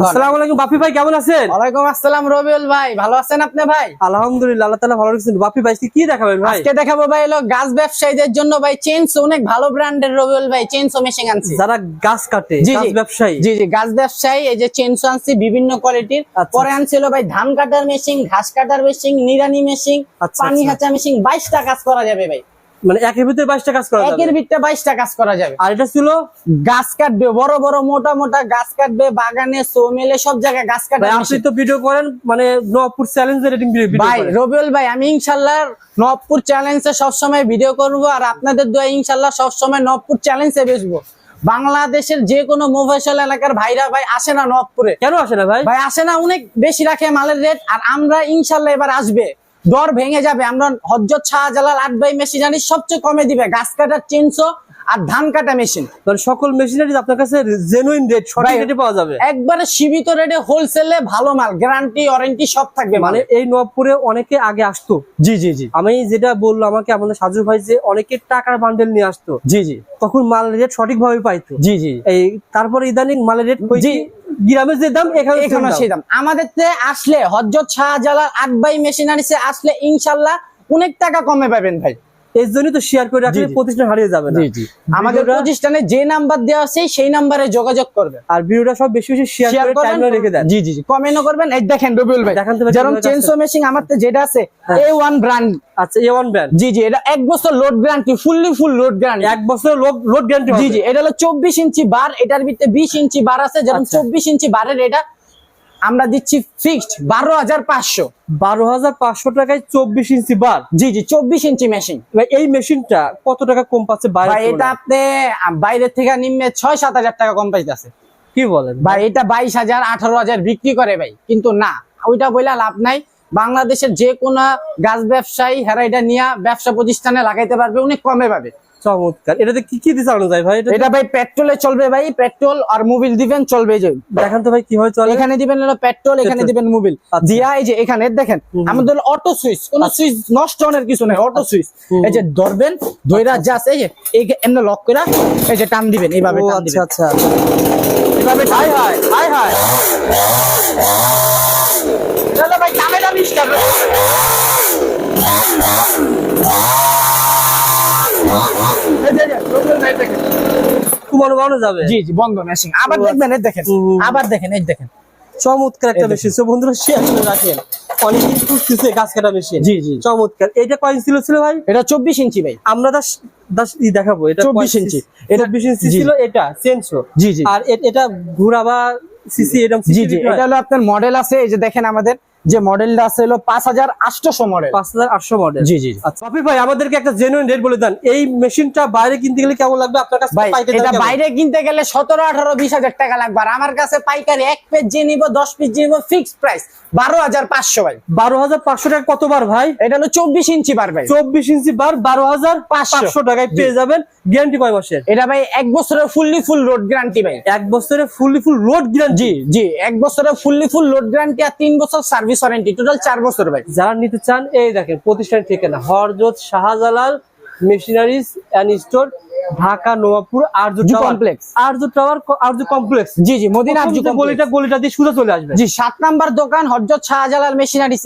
আসসালামু আলাইকুম বাপি ভাই কেমন আছেন? ওয়ালাইকুম আসসালাম রবিউল ভাই ভালো আছেন আপনি ভাই? আলহামদুলিল্লাহ আল্লাহ তাআলা ভালো রাখছেন। বাপি ভাই কি দেখাবেন ভাই? আজকে দেখাবো ভাই হলো গাছ ব্যবসায়ীদের জন্য ভাই অনেক ভালো ব্র্যান্ডের রবিউল ভাই মেশিন আনছি। যারা গাছ কাটে গাছ ব্যবসায়ী। জি জি গাছ ব্যবসায়ী এই যে আনছি বিভিন্ন কোয়ালিটির। আচ্ছা। পরে আনছিল ভাই ধান কাটার মেশিন ঘাস কাটার মেশিন নিরানি মেশিন আচ্ছা, পানি আচ্ছা। হাঁচা মেশিন বাইশটা কাজ করা যাবে ভাই। মানে একের ভিতরে বাইশটা কাজ করা যাবে। একের ভিতরে বাইশটা কাজ করা যাবে। আর এটা ছিল? গাছ কাটবে বড় বড় মোটা মোটা গাছ কাটবে বাগানে সোমেলে সব জায়গায় গাছ কাটার আপনি তো ভিডিও করেন মানে নপুর চ্যালেঞ্জের রেটিং ভিডিও ভাই রবিউল ভাই আমি ইনশাল্লাহ নবপুর চ্যালেঞ্জে সবসময় ভিডিও করব আর আপনাদের দোয়া ইনশাল্লাহ সবসময় নবপুর চ্যালেঞ্জে বেসবো বাংলাদেশের যে কোনো মোফাইসল এলাকার ভাইরা ভাই আসে না নবপুরে। কেন আসে না ভাই? ভাই আসে না অনেক বেশি রাখে মালের রেট আর আমরা ইনশাল্লাহ এবার আসবে। দর ভেঙে যাবে। আমরা হজরত শাহজালাল আট বাই মেশিন জানি সবচেয়ে কমে দিবে। গাছ কাটার চেনশো আর ধান কাটা মেশিন। মানে সকল মেশিনারি আপনার কাছে জেনুইন রেট সঠিক ভাই, রেটে পাওয়া যাবে। একবারে সীমিত রেটে হোলসেলে ভালো মাল গ্যারান্টি ওয়ারেন্টি সব থাকবে মানে এই নবপুরে অনেকে আগে আসতো। জি জি জি। আমি যেটা বলল আমাকে আমাদের সাজু ভাই যে অনেকে টাকার বান্ডেল নিয়ে আসতো। জি জি। তখন মালের রেট সঠিক ভাবে পাইতো। জি জি। এই তারপরে ইদানিং মালের রেট জি। গ্রামের যে দাম এখানে সেই দাম। আমাদের আসলে হজরত শাহজালাল আট বাই মেশিনারিসে আসলে ইনশাল্লাহ অনেক টাকা কমে পাবেন ভাই। এর জন্যই তো শেয়ার করে রাখলে জি, জি। প্রতিষ্ঠান হারিয়ে যাবে না। আমাদের প্রতিষ্ঠানে যে নাম্বার দেওয়া আছে সেই নাম্বারে যোগাযোগ করবেন আর ভিডিওটা সব বেশি বেশি শেয়ার শেয়ার করে করবেন রেখে দেন। জি জি জি। কমেন্টও করবেন। এই দেখেন রবিউল ভাই। দেখান তো যেরকম চেনসো মেশিন আমার তো যেটা আছে। এ ওয়ান ব্র্যান্ড আচ্ছা জি জি এটা এক বছর load guarantee fully full load guarantee এক বছর লোড গ্যারান্টি জি জি এটা হলো চব্বিশ ইঞ্চি বার এটার ভিতরে বিশ ইঞ্চি বার আছে। যেরকম আচ্ছা। চব্বিশ ইঞ্চি বারের এটা আমরা দিচ্ছি ফিক্সড বারো হাজার পাঁচশো। বারো হাজার পাঁচশো টাকায় চব্বিশ ইঞ্চি বার? জি জি চব্বিশ ইঞ্চি মেশিন এই মেশিনটা কত টাকা কম পাচ্ছে এটা আপনি বাইরের থেকে নিম্নে ছয় সাত হাজার টাকা কম পাইতেছে। কি বলেন? ভাই এটা বাইশ হাজার আঠারো হাজার বিক্রি করে ভাই কিন্তু না ওইটা বইলা লাভ নাই। বাংলাদেশের যে কোনো গাছ ব্যবসায়ী হেরা এটা নিয়ে ব্যবসা প্রতিষ্ঠানে লাগাইতে পারবে অনেক কমে পাবে। চমৎকার। এটাতে কি কি চালানো যায় ভাই? এটা ভাই পেট্রোলে চলবে ভাই পেট্রোল আর মোবিল দিবেন চলবে যে। দেখান তো ভাই কীভাবে চলে। এখানে দিবেন হলো পেট্রোল এখানে দিবেন মোবিল আচ্ছা। দিয়া এই যে এখানে দেখেন আমাদের অটো সুইচ কোন সুইচ নষ্ট হওয়ার কিছু নেই অটো সুইচ। এই যে ধরবেন ধইরা জাস্ট এই যে এই এমনি লক করে এই যে টান দিবেন এইভাবে টান আচ্ছা দিবেন। আচ্ছা। এইভাবে টান হাই হাই হাই হাই। চলো ভাই ক্যামেরা মিস করবে এই যে, এই যে, রবিউল ভাই দেখেন। কুমানো বানো যাবে? জি জি বন্ধ মেশিন আবার দেখবেন এই দেখেন। আবার দেখেন এই দেখেন। চমৎকার একটা মেশিন সো বন্ধুরা শেয়ার করে রাখেন। অনেকেই খুঁজতেছে গাছ কাটা মেশিন জি, জি। চমৎকার। এটা ছিল ভাই? এটা চব্বিশ ইঞ্চি ভাই। আমরা দাস দাস ই দেখাবো এটা 24 কয় ইঞ্চি। এটা 24 ইঞ্চি ছিল এটা সেন্সো জি জি। আর এটা ঘোরা বা সিসি জি জি। এটা হলো আপনার মডেল আছে এই যে দেখেন আমাদের। যে মডেলটা আছে হলো পাঁচ হাজার আটশোশো মডেল পাঁচ হাজার আটশো মডেল জি, জি। আচ্ছা ভাই আমাদেরকে একটা জেনুইন রেট বলে দেন। এই মেশিনটা বাইরে কিনতে গেলে কেমন লাগবে? আপনার কাছে এটা বাইরে কিনতে গেলে সতেরো আঠারো বিশ হাজার টাকা লাগবে। আর আমার কাছে পাইকারি এক পেজ যে নিবো দশ পিস যে নিবো ফিক্সড প্রাইস বারো হাজার পাঁচশো ভাই। বারো হাজার পাঁচশো টাকা কতবার ভাই? এটা হলো চব্বিশ ইঞ্চি বার ভাই। চব্বিশ ইঞ্চি বার বারো হাজার পাঁচশো। টাকায় পেয়ে যাবেন গ্যারান্টি কয় মাসের? এটা ভাই এক বছরের ফুললি ফুল রোড গ্যারান্টি ভাই। এক বছরে ফুললি ফুল রোড গ্যারান্টি জি জি এক বছরের ফুললি ফুল রোড গ্যারান্টি আর তিন বছর সার্ভিস ওয়ারেন্টি। টোটাল চার বছর ভাই। যারা নিতে চান এই দেখেন প্রতিষ্ঠান ঠিকানা হরজত Shahjalal machineries and store Dhaka Nawabpur Arya zoo tower. Arya tower Arya complex. জি জি মদিনা গলিটা গলিটা দিয়ে সোজা চলে আসবে। জি সাত নাম্বার দোকান হজরত শাহজালাল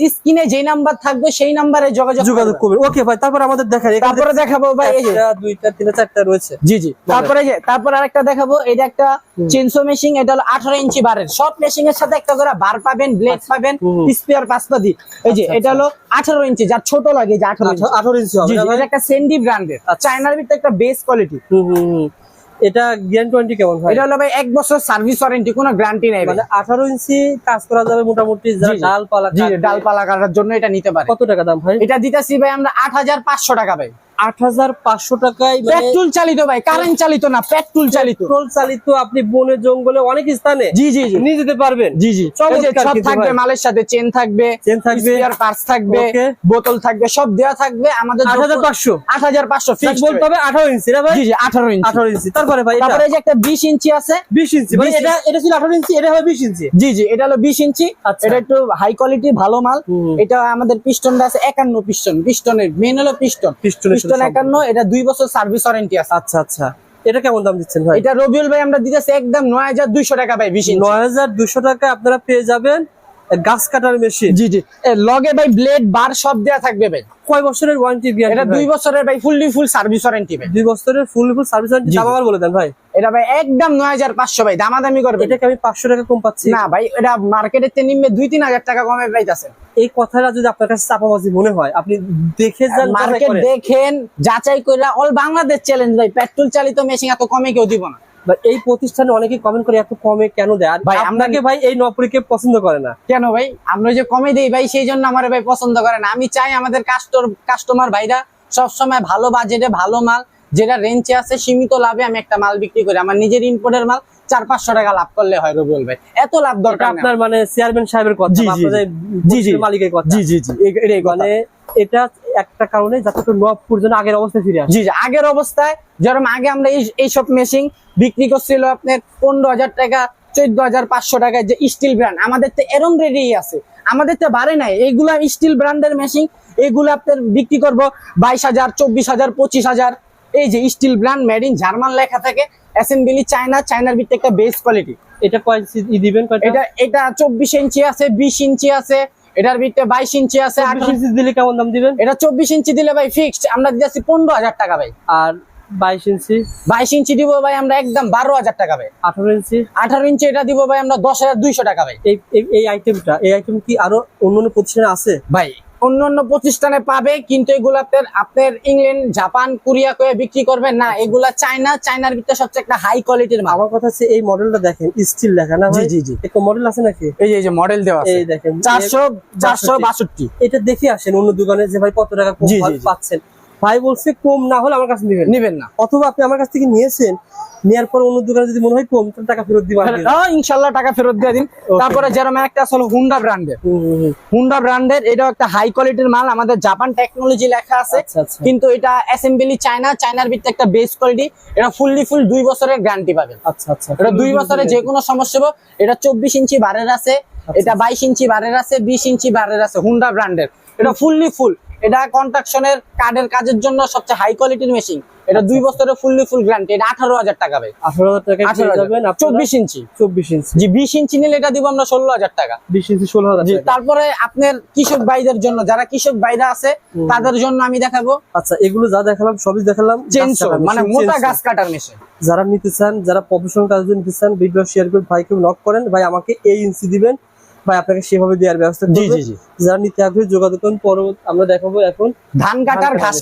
স্ক্রিনে যেই নাম্বার থাকবে সেই নাম্বারে যোগাযোগ যোগাযোগ। করবেন ওকে ভাই তারপর আমাদের তারপরে দেখাবো ভাই এই যে। দুইটা তিনটা চারটা রয়েছে। জি জি তারপরে যে তারপর আরেকটা দেখাবো। এটা একটা চেনসো মেশিন এটা হলো আঠারো ইঞ্চি বারের। সব মেশিন এর সাথে একটা করে বার পাবেন ব্লেড পাবেন হুম। স্পেয়ার এই যে আচ্ছা, এটা হলো আঠারো ইঞ্চি যার ছোট লাগে যে আঠারো ইঞ্চি। আঠারো ইঞ্চি হবে এটা একটা সেন্ডি ব্র্যান্ডের। চায়নার ভিতরে একটা বেস কোয়ালিটি। এটা গ্যারান্টি টোয়েন্টি কেমন হয়? এটা হলো ভাই এক বছর সার্ভিস ওয়ারেন্টি কোনো গ্যারান্টি নাই মানে আঠারো ইঞ্চি কাজ করা যাবে মোটামুটি। ডালপালা ডালপালা কাটার জন্য এটা নিতে পারে। কত টাকা দাম ভাই এটা দিতেছি ভাই আমরা আট হাজার পাঁচশো টাকা ভাই। আট হাজার পাঁচশো টাকায় মানে পেট্রোল চালিত ভাই কারেন্ট চালিত না পেট্রোল চালিত। পেট্রোল চালিত আপনি বনে জঙ্গলে অনেক স্থানে জি জি জি। নিয়ে যেতে পারবেন। জি জি। চমৎকার এই যে সব থাকবে মালের সাথে চেন থাকবে চেন থাকবে। স্পেয়ার পার্টস থাকবে বোতল থাকবে সব দেওয়া থাকবে আমাদের ফিক্স বলতে হবে আঠারো ইঞ্চি না ভাই? জি জি আঠারো ইঞ্চি। আঠারো ইঞ্চি। তারপরে ভাই এটা তারপরে যে একটা বিশ ইঞ্চি আছে। বিশ ইঞ্চি। মানে 20 এটা এটা ছিল আঠারো ইঞ্চি এটা হবে বিশ ইঞ্চি। জি জি এটা হলো বিশ ইঞ্চি। আচ্ছা। এটা একটু হাই কোয়ালিটি ভালো মাল। এটা আমাদের পিস্টনটা আছে একান্ন পিস্টন পিস্টনের মেন হলো পিস্টন পিস্টনের সাথে পিস্টন একান্ন এটা দুই বছর সার্ভিস ওয়ারেন্টি আছে। আচ্ছা আচ্ছা। এটা কেমন দাম দিচ্ছেন ভাই? এটা রবিউল ভাই আমরা দিতেছি একদম নয় হাজার দুইশো টাকা ভাই বিশ নয় হাজার দুশো টাকা আপনারা পেয়ে যাবেন গাছ কাটার মেশিন জি জি। লগে ভাই ব্লেড বার সব দেয়া থাকবে ভাই। কয় বছরের ওয়ারেন্টি এটা দুই বছরের ভাই ফুললি ফুল সার্ভিস ওয়ারেন্টি ভাই। দুই বছরের ফুল ফুল সার্ভিস ওয়ারেন্টি দাম আবার বলে দেন ভাই। এটা ভাই একদম নয় হাজার পাঁচশো ভাই দামাদামি করবে এটাকে আমি পাঁচশো টাকা কম পাচ্ছি। না ভাই এটা মার্কেটের তে নিম্নে দুই তিন হাজার টাকা কমে পাইতেছে। এই কথাটা যদি আপনার কাছে চাপাবাজি মনে হয় আপনি দেখে যান মার্কেট দেখেন যাচাই করে অল বাংলাদেশ চ্যালেঞ্জ ভাই পেট্রোল চালিত মেশিন এত কমে কেউ দিব না। এই প্রতিষ্ঠানে অনেকে কমেন্ট করে এত কমে কেন দেয়? ভাই, আপনাকে ভাই এই নপুরিকে পছন্দ করে না। কেন ভাই? আমরা যে কমে দেই ভাই সেই জন্য আমার ভাই পছন্দ করে না। আমি চাই আমাদের কাস্টমার ভাইরা সবসময় ভালো বাজেটে ভালো মাল যেটা রেঞ্জে আছে সীমিত লাভে আমি একটা মাল বিক্রি করি। আমার নিজের ইম্পোর্টের মাল চার পাঁচশো টাকা লাভ করলে হয় রবিউল ভাই এত লাভ দরকার আপনার মানে চেয়ারম্যান সাহেবের কথা জি, জি, আপনাদের জি, জি। মালিকের কথা। জি জি জি। এটাই মানে এটা একটা কারণে যাতে নবপুর জন্য আগের অবস্থায় ফিরে আসে। জি জি আগের অবস্থায় যেরকম আগে আমরা এই এইসব মেশিন বিক্রি করছিল আপনার পনেরো হাজার টাকা চোদ্দ হাজার পাঁচশো টাকায় যে স্টিল ব্র্যান্ড আমাদের তো এরম রেডি আছে। আমাদের তো বাড়ে নাই। এইগুলা স্টিল ব্র্যান্ডের মেশিন এগুলো আপনার বিক্রি করব বাইশ হাজার চব্বিশ হাজার পঁচিশ হাজার। এই যে steel brand made in German লেখা থাকে অ্যাসেম্বলি চায়না চায়নার ভিত্তিক একটা বেস্ট কোয়ালিটি এটা কয় দিবেন এটা এটা চব্বিশ ইঞ্চি আছে বিশ ইঞ্চি আছে এটার ভিতরে বাইশ ইঞ্চি আছে চব্বিশ ইঞ্চি দিলে কেমন দাম দিবেন? এটা চব্বিশ ইঞ্চি দিলে ভাই ফিক্সড আমরা দিচ্ছি পনেরো হাজার টাকা ভাই। আর বাইশ ইঞ্চি? বাইশ ইঞ্চি দিব ভাই আমরা একদম বারো হাজার টাকা ভাই। আঠারো ইঞ্চি? আঠারো ইঞ্চি এটা দিব ভাই আমরা দশ হাজার দুইশো টাকা ভাই। এই আইটেমটা এই আইটেম কি আরও অন্য অন্য প্রতিষ্ঠানে আছে? ভাই অন্য অন্য প্রতিষ্ঠানে পাবে কিন্তু এগুলাতে আপনার ইংল্যান্ড জাপান কোরিয়া করে বিক্রি করবেন না এগুলা চায়না চায়নার ভিতরে সবচেয়ে একটা হাই কোয়ালিটির মাল। আমার কথা হচ্ছে এই মডেলটা দেখেন স্টিল লেখা না ভাই? জি, জি। একটা মডেল আছে নাকি? এই যে এই যে মডেল দেওয়া আছে। এই দেখেন চারশো চারশো বাষট্টি। এটা দেখে আসেন অন্য দোকানে যে ভাই কত টাকা কম জি, জি, জি। পাচ্ছেন। ভাই বলছে কম না হলে আমার কাছে নেবেন নিবেন না। অথবা আপনি আমার কাছ থেকে নিয়েছেন নেওয়ার পর অন্য দোকানে যদি মনে হয় কম তাহলে টাকা ফেরত দিবেন হ্যাঁ, ইনশাল্লাহ টাকা ফেরত দিয়ে দিন। তারপরে যেরকম একটা আসলে হুন্ডা ব্র্যান্ডের হুন্ডা ব্র্যান্ডের এটাও একটা হাই কোয়ালিটির মাল আমাদের জাপান টেকনোলজি লেখা আছে। আচ্ছা আচ্ছা। কিন্তু এটা অ্যাসেম্বলি চায়না চায়নার ভিতরে একটা বেস কোয়ালিটি এটা ফুললি ফুল দুই বছরের গ্যারান্টি পাবেন। আচ্ছা আচ্ছা। এটা দুই বছরে যে কোনো সমস্যা হবে এটা চব্বিশ ইঞ্চি বারের আছে আচ্ছা, এটা বাইশ ইঞ্চি বারের আছে বিশ ইঞ্চি বারের আছে হুন্ডা ব্র্যান্ডের এটা ফুললি ফুল এটা কনস্ট্রাকশনের কার্ডের কাজের জন্য সবচেয়ে হাই কোয়ালিটির মেশিন এটা দুই আচ্ছা। বছরের ফুললি ফুল গ্যারান্টি এটা আঠারো হাজার টাকা ভাই। আঠারো হাজার টাকা চব্বিশ ইঞ্চি। চব্বিশ ইঞ্চি। জি বিশ ইঞ্চি নিলে এটা দিব আমরা ষোলো হাজার টাকা। বিশ ইঞ্চি ষোলো হাজার তারপরে আপনার কৃষক ভাইদের জন্য যারা কৃষক ভাইরা আছে তাদের জন্য আমি দেখাবো। আচ্ছা এগুলো যা দেখালাম সবই দেখালাম। মানে মোটা গাছ কাটার মেশিন যারা নিতে চান যারা প্রফেশনাল কাজ নিতে চান ভিডিও শেয়ার করে ভাইকে নক করেন। ভাই আমাকে এই ইঞ্চি দিবেন। ভাই আপনাকে সেভাবে দেওয়ার ব্যবস্থা জি জি জি। যারা নিতে আগ্রহী যোগাযোগ করুন। পরবর্তী আমরা দেখাবো এখন ধান কাটার ঘাস